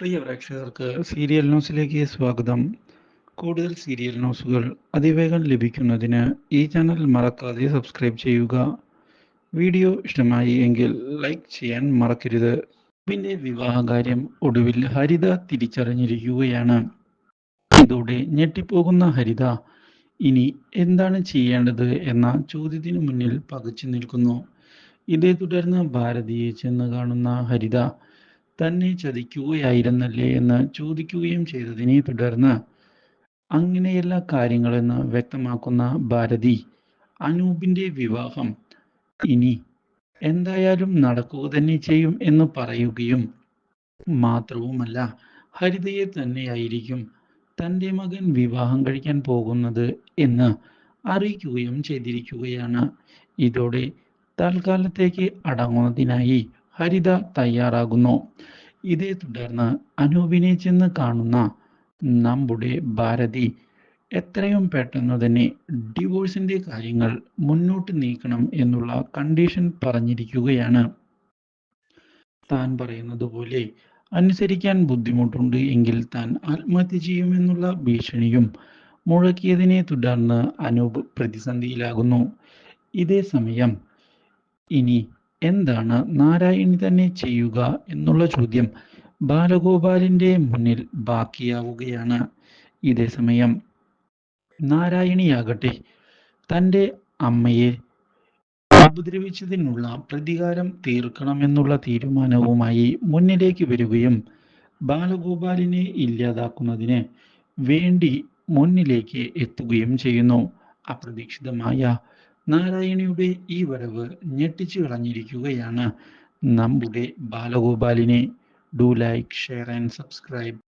പ്രിയ പ്രേക്ഷകർക്ക് സീരിയൽ ന്യൂസിലേക്ക് സ്വാഗതം. കൂടുതൽ സീരിയൽ ന്യൂസുകൾ അതിവേഗം ലഭിക്കുന്നതിന് ഈ ചാനൽ മറക്കാതെ സബ്സ്ക്രൈബ് ചെയ്യുക. വീഡിയോ ഇഷ്ടമായി എങ്കിൽ ലൈക്ക് ചെയ്യാൻ മറക്കരുത്. പിന്നെ വിവാഹകാര്യം ഒടുവിൽ ഹരിത തിരിച്ചറിഞ്ഞിരിക്കുകയാണ്. ഇതോടെ ഞെട്ടിപ്പോകുന്ന ഹരിത ഇനി എന്താണ് ചെയ്യേണ്ടത്? എന്ന ചോദ്യത്തിന് മുന്നിൽ പകച്ചു നിൽക്കുന്നു. ഇതേ തുടർന്ന് ഭാരതിയെ ചെന്ന് കാണുന്ന ഹരിത തന്നെ ചതിക്കുകയായിരുന്നല്ലേ എന്ന് ചോദിക്കുകയും ചെയ്തതിനെ തുടർന്ന് അങ്ങനെയല്ല കാര്യങ്ങളെന്ന് വ്യക്തമാക്കുന്ന ഭാരതി അനൂപിന്റെ വിവാഹം ഇനി എന്തായാലും നടക്കുക തന്നെ ചെയ്യും എന്ന് പറയുകയും മാത്രവുമല്ല ഹരിതയെ തന്നെയായിരിക്കും തന്റെ മകൻ വിവാഹം കഴിക്കാൻ പോകുന്നത് എന്ന് അറിയിക്കുകയും ചെയ്തിരിക്കുകയാണ്. ഇതോടെ തൽക്കാലത്തേക്ക് അടങ്ങുന്നതിനായി ഹരിത തയ്യാറാകുന്നു. ഇതേ തുടർന്ന് അനൂപിനെ ചെന്ന് കാണുന്ന നമ്മുടെ ഭാരതി എത്രയും പെട്ടെന്ന് തന്നെ ഡിവോഴ്സിന്റെ കാര്യങ്ങൾ മുന്നോട്ട് നീക്കണം എന്നുള്ള കണ്ടീഷൻ പറഞ്ഞിരിക്കുകയാണ്. താൻ പറയുന്നത് പോലെ അനുസരിക്കാൻ ബുദ്ധിമുട്ടുണ്ട് എങ്കിൽ താൻ ആത്മഹത്യ ചെയ്യുമെന്നുള്ള ഭീഷണിയും മുഴക്കിയതിനെ തുടർന്ന് അനൂപ് പ്രതിസന്ധിയിലാകുന്നു. ഇതേ സമയം ഇനി എന്താണ് നാരായണി തന്നെ ചെയ്യുക എന്നുള്ള ചോദ്യം ബാലഗോപാലിന്റെ മുന്നിൽ ബാക്കിയാവുകയാണ്. ഇതേ സമയം നാരായണിയാകട്ടെ തന്റെ അമ്മയെ ഉപദ്രവിച്ചതിനുള്ള പ്രതികാരം തീർക്കണമെന്നുള്ള തീരുമാനവുമായി മുന്നിലേക്ക് വരികയും ബാലഗോപാലിനെ ഇല്ലാതാക്കുന്നതിന് വേണ്ടി മുന്നിലേക്ക് എത്തുകയും ചെയ്യുന്നു. അപ്രതീക്ഷിതമായ നാരായണിയുടെ ഈ വരവ് ഞെട്ടിച്ചു കളഞ്ഞിരിക്കുകയാണ്. നമ്മുടെ ബാലഗോപാലിനെ do like share and subscribe